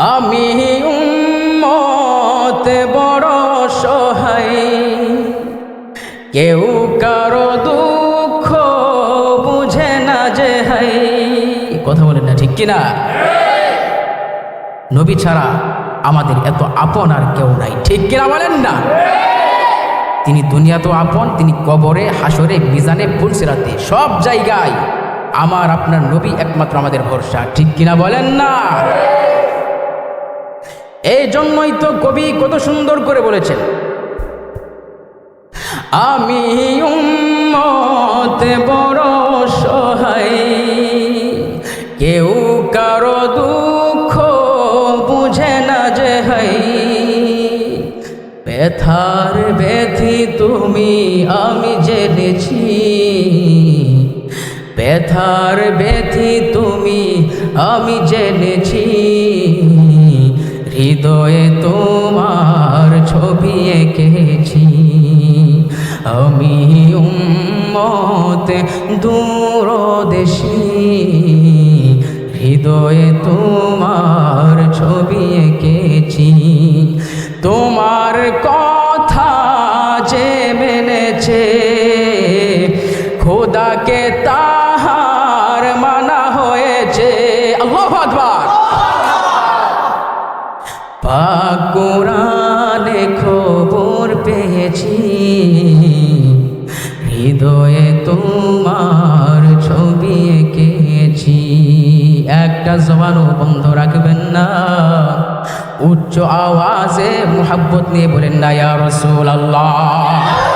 আমি উম্মত বড় সহায়। কেউ কারও দুঃখ বুঝে না যে হাই কথা বলেন না, ঠিক কিনা? নবী ছাড়া আমাদের এত আপন আর কেউ নাই, ঠিক কিনা বলেন না? তিনি দুনিয়া তো আপন, তিনি কবরে হাসরে মিজানে, ফুলসিরাতে, সব জায়গায়। আমার, আপনার নবী একমাত্র আমাদের ভরসা, ঠিক কিনা বলেন না? এই জন্যই তো কবি কত সুন্দর করে বলেছেন, আমি উম্মত বড় সহায়। কেউ কারও দুঃখ বুঝে না যে হাই ব্যথার ব্যথি তুমি আমি জেনেছি। ব্যথার ব্যথি তুমি আমি জেনেছি। হৃদয়ে তোমার ছবি এঁকেছি। আমি উম্মত দূরদেশী। হৃদয়ে তোমার ছবি এঁকেছি। তোমার কথা যে মেনেছে, খোদাকে তাহার পাক কোরআনে খবর পেয়েছি। হৃদয়ে তোমার ছবি এঁকেছি। একটা জবানও বন্ধ রাখবেন না। উচ্চ আওয়াজে মোহাব্বত নিয়ে বলেন না, ইয়া রসুল আল্লাহ